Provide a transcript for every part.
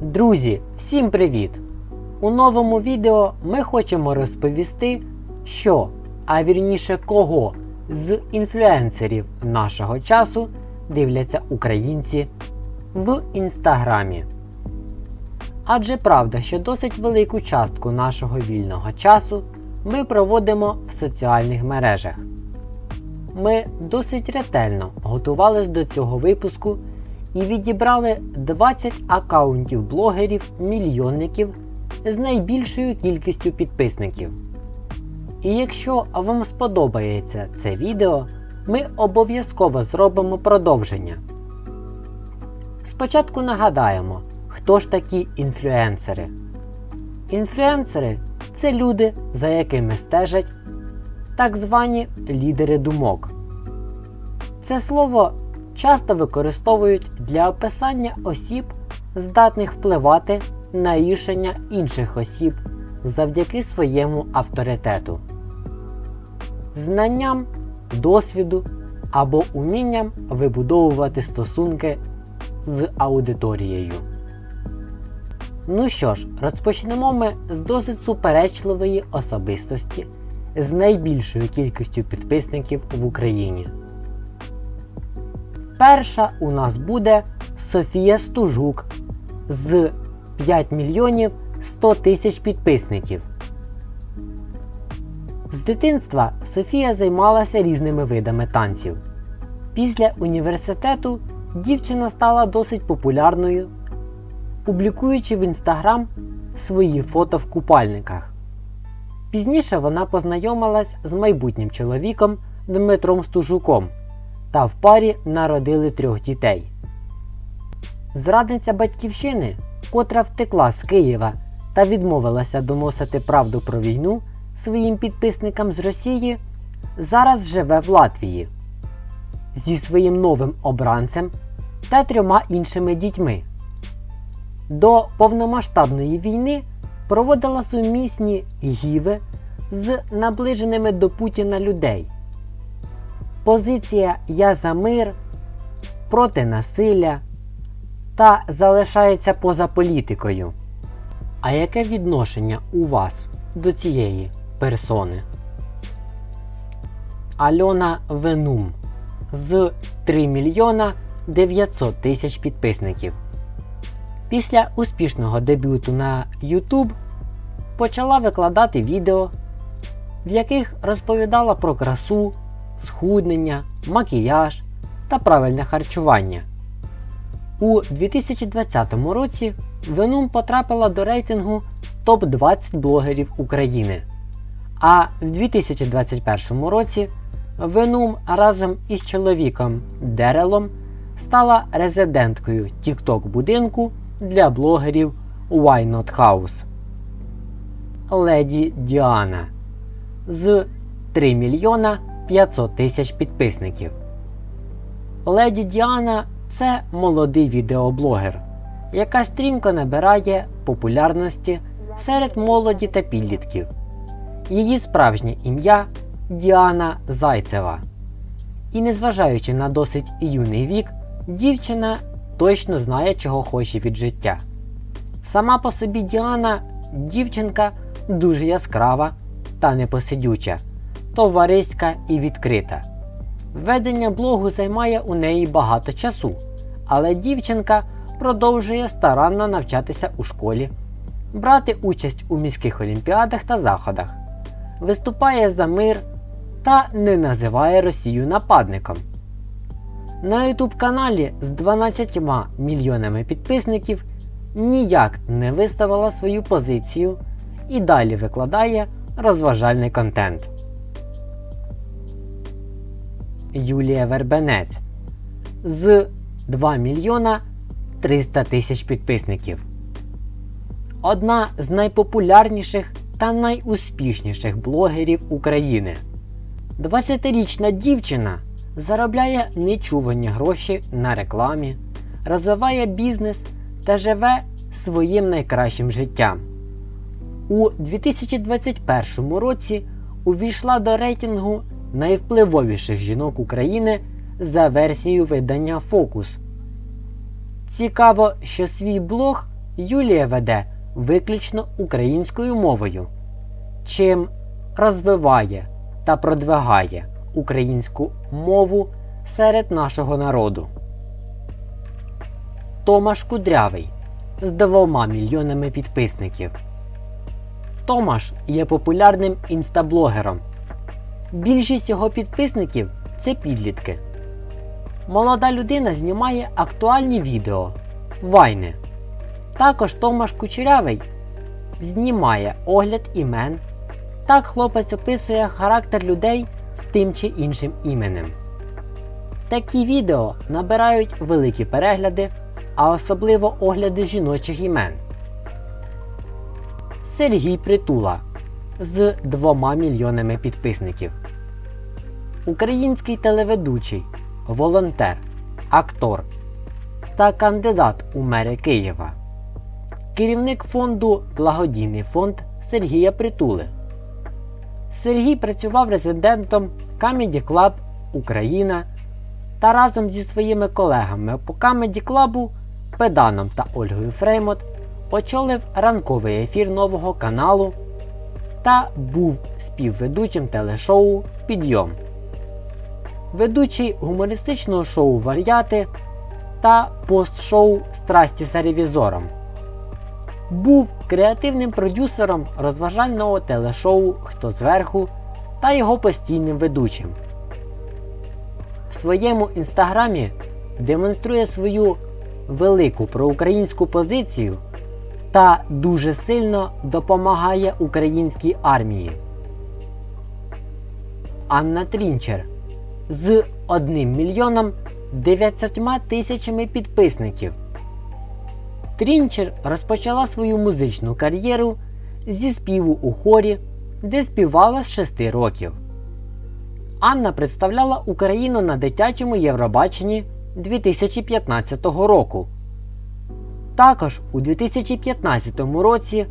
Друзі, всім привіт! У новому відео ми хочемо розповісти, що, а вірніше кого з інфлюенсерів нашого часу дивляться українці в інстаграмі. Адже правда, що досить велику частку нашого вільного часу ми проводимо в соціальних мережах. Ми досить ретельно готувались до цього випуску і відібрали 20 акаунтів блогерів-мільйонників з найбільшою кількістю підписників. І якщо вам сподобається це відео, ми обов'язково зробимо продовження. Спочатку нагадаємо, хто ж такі інфлюенсери. Інфлюенсери це люди, за якими стежать так звані лідери думок. Це слово часто використовують для описання осіб, здатних впливати на рішення інших осіб завдяки своєму авторитету, знанням, досвіду або умінням вибудовувати стосунки з аудиторією. Ну що ж, розпочнемо ми з досить суперечливої особистості з найбільшою кількістю підписників в Україні. Перша у нас буде Софія Стужук з 5 мільйонів 100 тисяч підписників. З дитинства Софія займалася різними видами танців. Після університету дівчина стала досить популярною, публікуючи в інстаграм свої фото в купальниках. Пізніше вона познайомилась з майбутнім чоловіком Дмитром Стужуком та в парі народили трьох дітей. Зрадниця батьківщини, котра втекла з Києва та відмовилася доносити правду про війну своїм підписникам з Росії, зараз живе в Латвії зі своїм новим обранцем та трьома іншими дітьми. До повномасштабної війни проводила сумісні гіви з наближеними до Путіна людей. Позиція Я за мир проти насилля та залишається поза політикою. А яке відношення у вас до цієї персони? Альона Венум з 3 мільйона 900 тисяч підписників. Після успішного дебюту на YouTube почала викладати відео, в яких розповідала про красу, схуднення, макіяж та правильне харчування. У 2020 році Венум потрапила до рейтингу топ-20 блогерів України. А в 2021 році Венум разом із чоловіком Дерелом стала резиденткою TikTok будинку для блогерів Why Not House. Леді Діана з 3 мільйона 500 тисяч підписників. Леді Діана це молодий відеоблогер, яка стрімко набирає популярності серед молоді та підлітків. Її справжнє ім'я Діана Зайцева. І незважаючи на досить юний вік, дівчина точно знає, чого хоче від життя. Сама по собі Діана дівчинка дуже яскрава та непосидюча, товариська і відкрита. Ведення блогу займає у неї багато часу, але дівчинка продовжує старанно навчатися у школі, брати участь у міських олімпіадах та заходах, виступає за мир та не називає Росію нападником. На YouTube каналі з 12 мільйонами підписників ніяк не виставила свою позицію і далі викладає розважальний контент. Юлія Вербенець з 2 мільйона 300 тисяч підписників. Одна з найпопулярніших та найуспішніших блогерів України. 20-річна дівчина заробляє нечувані гроші на рекламі, розвиває бізнес та живе своїм найкращим життям. У 2021 році увійшла до рейтингу найвпливовіших жінок України за версією видання Фокус. Цікаво, що свій блог Юлія веде виключно українською мовою, чим розвиває та продвигає українську мову серед нашого народу. Томаш Кудрявий з 2 мільйонами підписників. Томаш є популярним інстаблогером. Більшість його підписників це підлітки. Молода людина знімає актуальні відео, вайни. Також Томаш Кучерявий знімає огляд імен. Так хлопець описує характер людей з тим чи іншим іменем. Такі відео набирають великі перегляди, а особливо огляди жіночих імен. Сергій Притула з 2 мільйонами підписників. Український телеведучий, волонтер, актор та кандидат у мери Києва. Керівник фонду Благодійний фонд Сергія Притули. Сергій працював резидентом Comedy Club Україна та разом зі своїми колегами по Comedy Club Педаном та Ольгою Фреймот очолив ранковий ефір нового каналу та був співведучим телешоу Підйом, ведучий гумористичного шоу Вар'яти та пост-шоу Страсті за ревізором. Був креативним продюсером розважального телешоу Хто зверху та його постійним ведучим. В своєму інстаграмі демонструє свою велику проукраїнську позицію та дуже сильно допомагає українській армії. Анна Трінчер з 1 мільйоном 900 тисячами підписників. Трінчер розпочала свою музичну кар'єру зі співу у хорі, де співала з 6 років. Анна представляла Україну на дитячому Євробаченні 2015 року. Також у 2015 році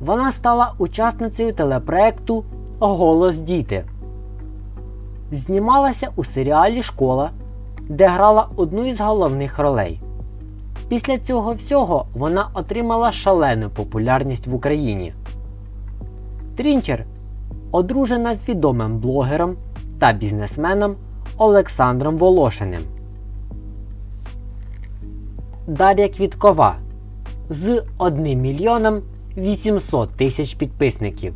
вона стала учасницею телепроекту Голос діти. Знімалася у серіалі Школа, де грала одну із головних ролей. Після цього всього вона отримала шалену популярність в Україні. Трінчер одружена з відомим блогером та бізнесменом Олександром Волошиним. Дар'я Квіткова з 1 мільйоном 800 тисяч підписників.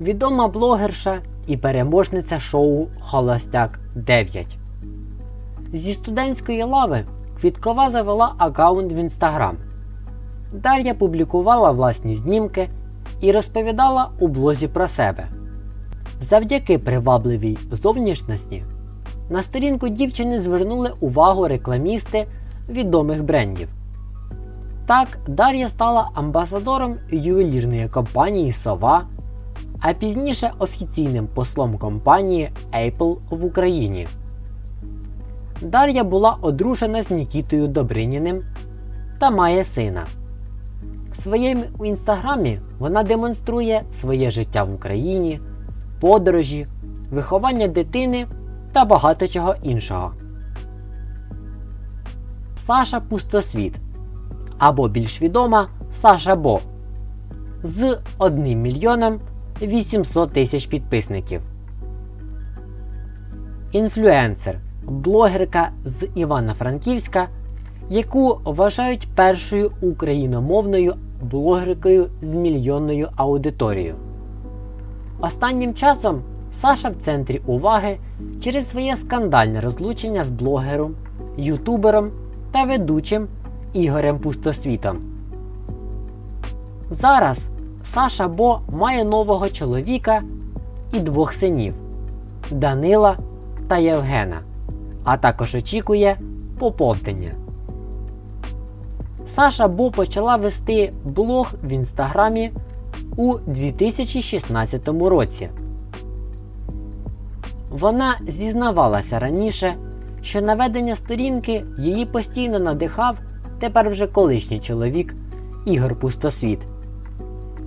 Відома блогерша і переможниця шоу Холостяк 9. Зі студентської лави Квіткова завела аккаунт в інстаграм. Дар'я публікувала власні знімки і розповідала у блозі про себе. Завдяки привабливій зовнішності на сторінку дівчини звернули увагу рекламісти відомих брендів. Так, Дар'я стала амбасадором ювелірної компанії Сова, а пізніше офіційним послом компанії Apple в Україні. Дар'я була одружена з Нікітою Добриніним та має сина. В своєму інстаграмі вона демонструє своє життя в Україні, подорожі, виховання дитини та багато чого іншого. Саша Пустосвіт або більш відома Саша Бо з 1 мільйоном 800 тисяч підписників. Інфлюенсер, блогерка з Івано-Франківська, яку вважають першою україномовною блогеркою з мільйонною аудиторією. Останнім часом Саша в центрі уваги через своє скандальне розлучення з блогером, ютубером та ведучим Ігорем Пустосвітом. Зараз Саша Бо має нового чоловіка і двох синів Данила та Євгена, а також очікує поповнення. Саша Бо почала вести блог в інстаграмі у 2016 році. Вона зізнавалася раніше, що на ведення сторінки її постійно надихав тепер вже колишній чоловік Ігор Пустосвіт.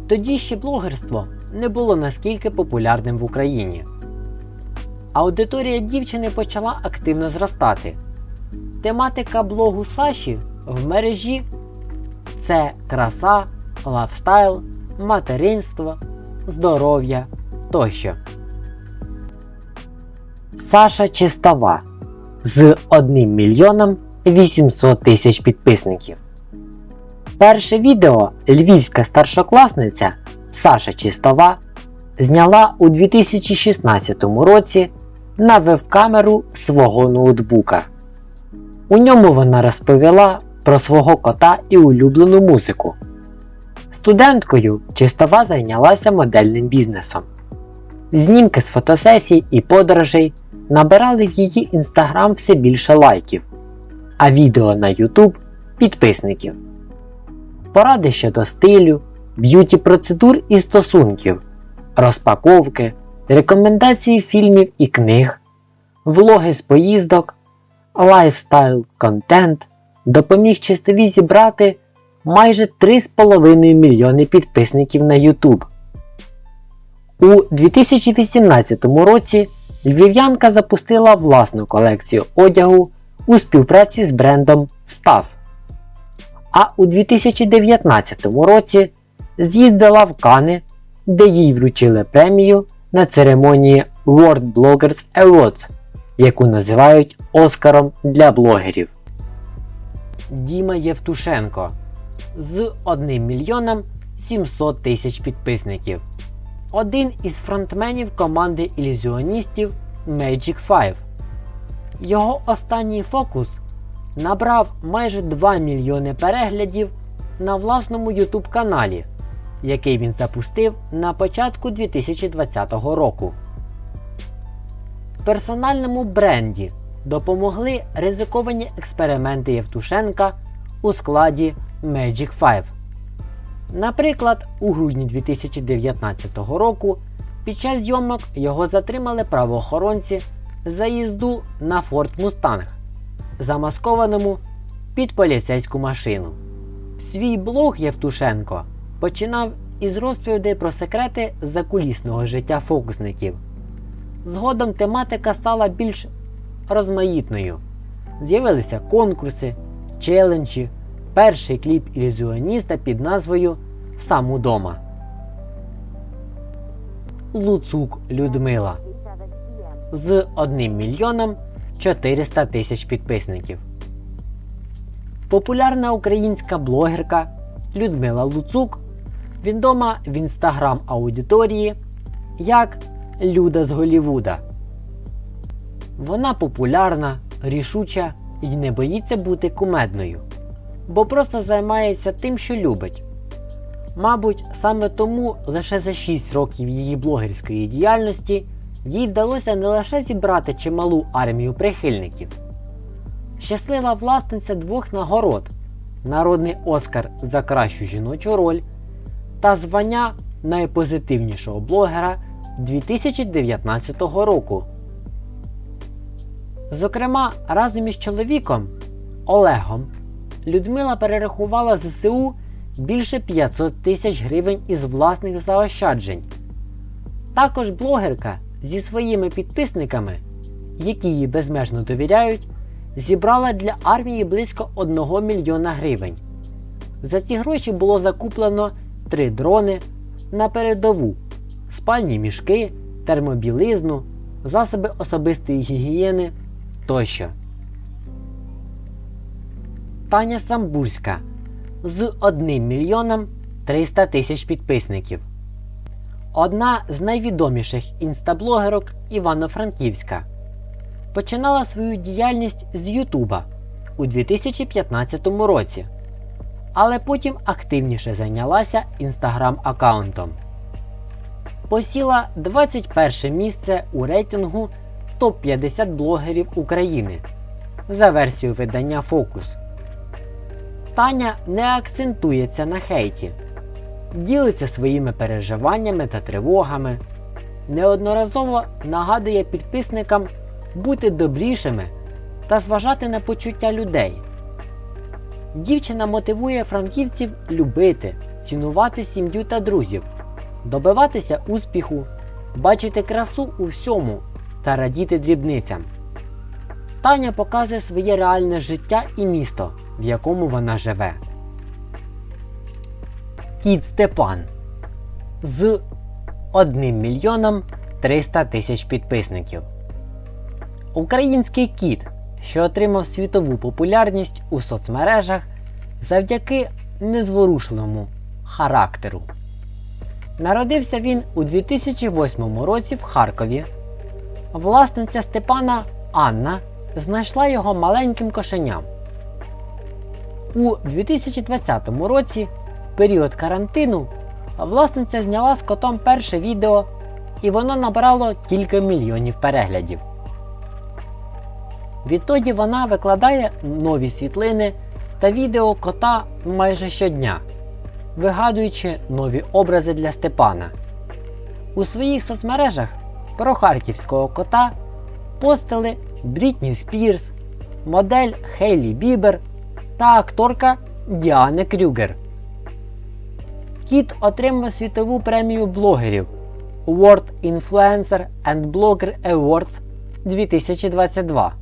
Тоді ще блогерство не було наскільки популярним в Україні. Аудиторія дівчини почала активно зростати. Тематика блогу Саші в мережі це краса, лайфстайл, материнство, здоров'я тощо. Саша Чистова з 1 мільйоном 800 тисяч підписників. Перше відео львівська старшокласниця Саша Чистова зняла у 2016 році на веб-камеру свого ноутбука. У ньому вона розповіла про свого кота і улюблену музику. Студенткою Чистова зайнялася модельним бізнесом. Знімки з фотосесій і подорожей набирали її інстаграм все більше лайків, а відео на YouTube підписників. Поради щодо стилю, б'юті процедур і стосунків, розпаковки, рекомендації фільмів і книг, влоги з поїздок, лайфстайл контент допоміг чистові зібрати майже 3,5 мільйони підписників на YouTube. У 2018 році львів'янка запустила власну колекцію одягу у співпраці з брендом Staff. А у 2019 році з'їздила в Кани, де їй вручили премію на церемонії World Bloggers Awards, яку називають Оскаром для блогерів. Діма Євтушенко з 1 мільйоном 700 тисяч підписників. Один із фронтменів команди ілюзіоністів Magic 5. Його останній фокус набрав майже 2 мільйони переглядів на власному YouTube каналі, який він запустив на початку 2020 року. Персональному бренді допомогли ризиковані експерименти Євтушенка у складі Magic 5. Наприклад, у грудні 2019 року під час зйомок його затримали правоохоронці за їзду на Ford Mustang, замаскованому під поліцейську машину. Свій блог Євтушенко починав із розповідей про секрети закулісного життя фокусників. Згодом тематика стала більш розмаїтною. З'явилися конкурси, челенджі, перший кліп ілюзіоніста під назвою Сам удома. Луцук Людмила з 1 мільйоном 400 тисяч підписників. Популярна українська блогерка Людмила Луцук відома в інстаграм аудиторії як Люда з Голівуда. Вона популярна, рішуча і не боїться бути кумедною, бо просто займається тим, що любить. Мабуть, саме тому лише за 6 років її блогерської діяльності їй вдалося не лише зібрати чималу армію прихильників. Щаслива власниця двох нагород народний Оскар за кращу жіночу роль та звання найпозитивнішого блогера 2019 року. Зокрема, разом із чоловіком Олегом Людмила перерахувала ЗСУ більше 500 тисяч гривень із власних заощаджень. Також блогерка зі своїми підписниками, які їй безмежно довіряють, зібрала для армії близько 1 мільйона гривень. За ці гроші було закуплено 3 дрони на передову, спальні мішки, термобілизну, засоби особистої гігієни тощо. Таня Самбурська з 1 мільйоном 300 тисяч підписників. Одна з найвідоміших інстаблогерок Івано-Франківська. Починала свою діяльність з Ютуба у 2015 році, але потім активніше зайнялася інстаграм аккаунтом. Посіла 21 місце у рейтингу топ-50 блогерів України за версією видання Фокус. Таня не акцентується на хейті, ділиться своїми переживаннями та тривогами, неодноразово нагадує підписникам бути добрішими та зважати на почуття людей. Дівчина мотивує франківців любити, цінувати сім'ю та друзів, добиватися успіху, бачити красу у всьому та радіти дрібницям. Таня показує своє реальне життя і місто, в якому вона живе. Кіт Степан з 1 мільйоном 300 тисяч підписників. Український кіт, що отримав світову популярність у соцмережах завдяки незворушливому характеру. Народився він у 2008 році в Харкові. Власниця Степана Анна знайшла його маленьким кошеням. У 2020 році, період карантину, власниця зняла з котом перше відео, і воно набрало кілька мільйонів переглядів. Відтоді вона викладає нові світлини та відео кота майже щодня, вигадуючи нові образи для Степана. У своїх соцмережах про харківського кота постили Брітні Спірс, модель Хейлі Бібер та акторка Діана Крюгер. Кіт отримав світову премію блогерів World Influencer and Blogger Awards 2022.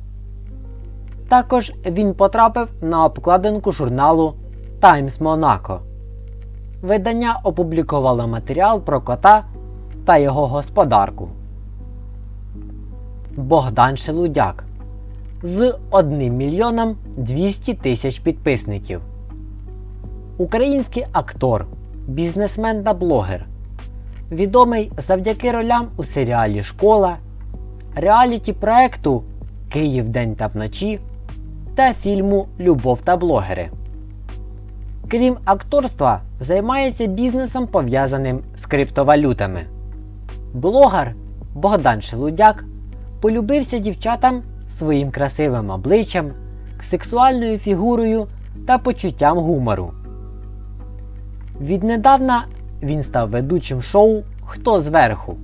Також він потрапив на обкладинку журналу Times Monaco. Видання опублікувало матеріал про кота та його господарку. Богдан Шелудяк з 1 мільйоном 200 тисяч підписників. Український актор, бізнесмен та блогер. Відомий завдяки ролям у серіалі Школа, реаліті проекту Київ день та вночі та фільму Любов та блогери. Крім акторства, займається бізнесом пов'язаним з криптовалютами. Блогер Богдан Шелудяк полюбився дівчатам своїм красивим обличчям, сексуальною фігурою та почуттям гумору. Віднедавна він став ведучим шоу Хто зверху.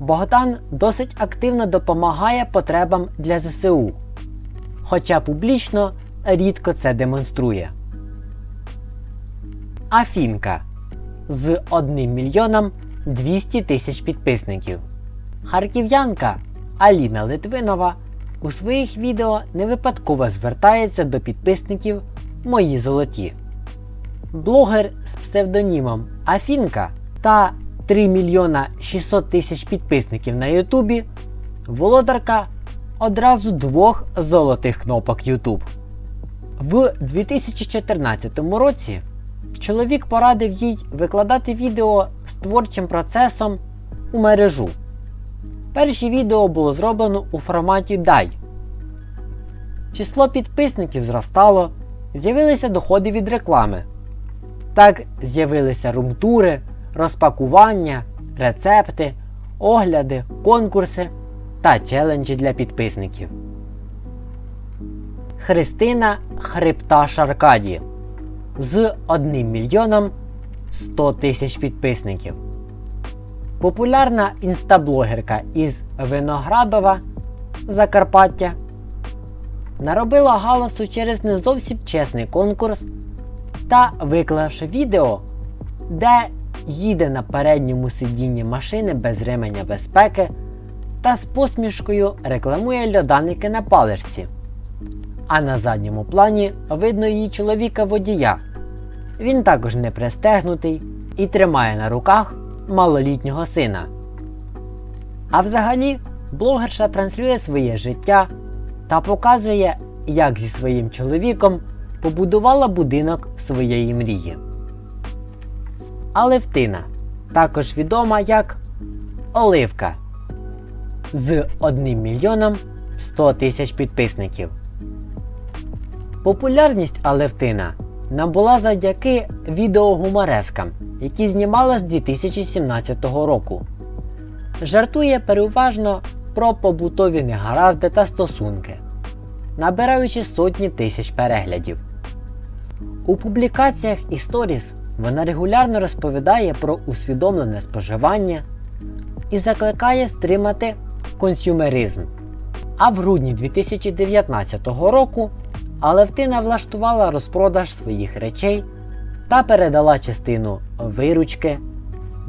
Богдан досить активно допомагає потребам для ЗСУ, хоча публічно рідко це демонструє. Афінка з 1 мільйоном 200 тисяч підписників. Харків'янка Аліна Литвинова у своїх відео не випадково звертається до підписників Мої золоті. Блогер з псевдонімом Афінка та 3 мільйона 600 тисяч підписників на Ютубі володарка одразу двох золотих кнопок YouTube. В 2014 році чоловік порадив їй викладати відео з творчим процесом у мережу. Перші відео було зроблено у форматі DAI. Число підписників зростало, з'явилися доходи від реклами. Так з'явилися румтури, розпакування, рецепти, огляди, конкурси та челенджі для підписників. Христина Хрипташ Аркаді з 1 мільйоном 100 тисяч підписників. Популярна інстаблогерка із Виноградова Закарпаття наробила галасу через не зовсім чесний конкурс та виклавши відео, де їде на передньому сидінні машини без ременя безпеки та з посмішкою рекламує льоданики на паличці. А на задньому плані видно її чоловіка водія. Він також не пристегнутий і тримає на руках малолітнього сина. А взагалі, блогерша транслює своє життя та показує, як зі своїм чоловіком побудувала будинок своєї мрії. Алевтина, також відома як Оливка з 1 мільйоном 100 тисяч підписників. Популярність Алевтина набула завдяки відеогуморескам, які знімала з 2017 року. Жартує переважно про побутові негаразди та стосунки, набираючи сотні тисяч переглядів. У публікаціях і сторіс вона регулярно розповідає про усвідомлене споживання і закликає стримати консюмеризм. А в грудні 2019 року Алевтина влаштувала розпродаж своїх речей та передала частину виручки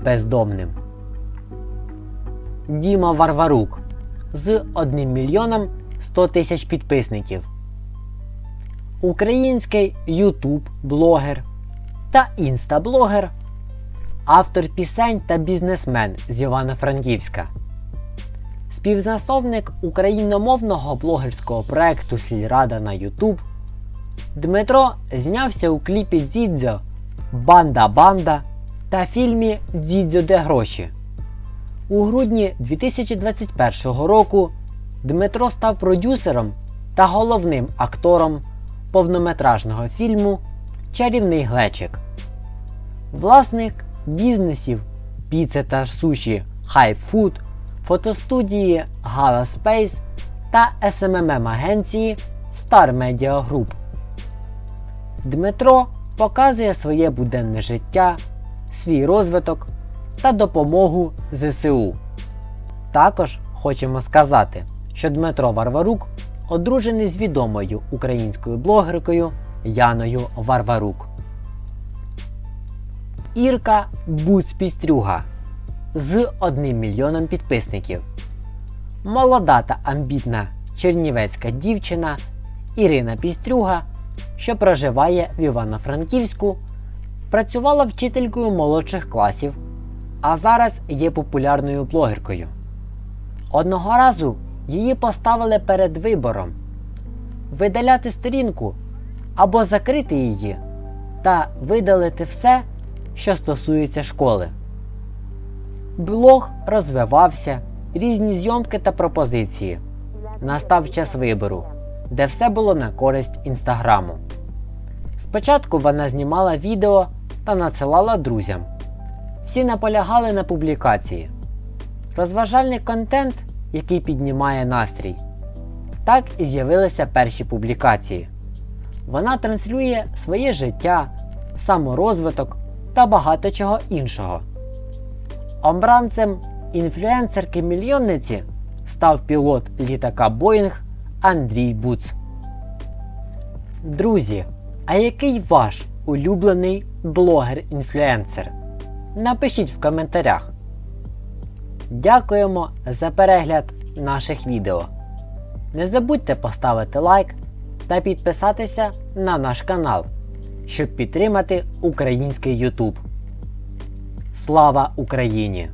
бездомним. Діма Варварук з 1 мільйоном 100 тисяч підписників. Український ютуб блогер та інстаблогер, автор пісень та бізнесмен з Івано-Франківська, співзасновник україномовного блогерського проекту Сільрада на YouTube. Дмитро знявся у кліпі Дідзьо Банда Банда та фільмі Дідзьо де гроші. У грудні 2021 року Дмитро став продюсером та головним актором повнометражного фільму Чарівний глечик. Власник бізнесів піци та суші Hype Food, фотостудії Gala Space та SMMM агенції Star Media Group. Дмитро показує своє буденне життя, свій розвиток та допомогу ЗСУ. Також хочемо сказати, що Дмитро Варварук одружений з відомою українською блогеркою Яною Варварук. Ірка Буцпістрюга з 1 мільйоном підписників. Молода та амбітна чернівецька дівчина Ірина Пістрюга, що проживає в Івано-Франківську, працювала вчителькою молодших класів, а зараз є популярною блогеркою. Одного разу її поставили перед вибором видаляти сторінку або закрити її та видалити все, що стосується школи. Блог розвивався, різні зйомки та пропозиції. Настав час вибору, де все було на користь інстаграму. Спочатку вона знімала відео та надсилала друзям. Всі наполягали на публікації. Розважальний контент, який піднімає настрій. Так і з'явилися перші публікації. Вона транслює своє життя, саморозвиток та багато чого іншого. Обранцем інфлюенсерки-мільйонниці став пілот літака Боїнг Андрій Буц. Друзі, а який ваш улюблений блогер-інфлюенсер? Напишіть в коментарях. Дякуємо за перегляд наших відео. Не забудьте поставити лайк та підписатися на наш канал, щоб підтримати український YouTube. Слава Україні!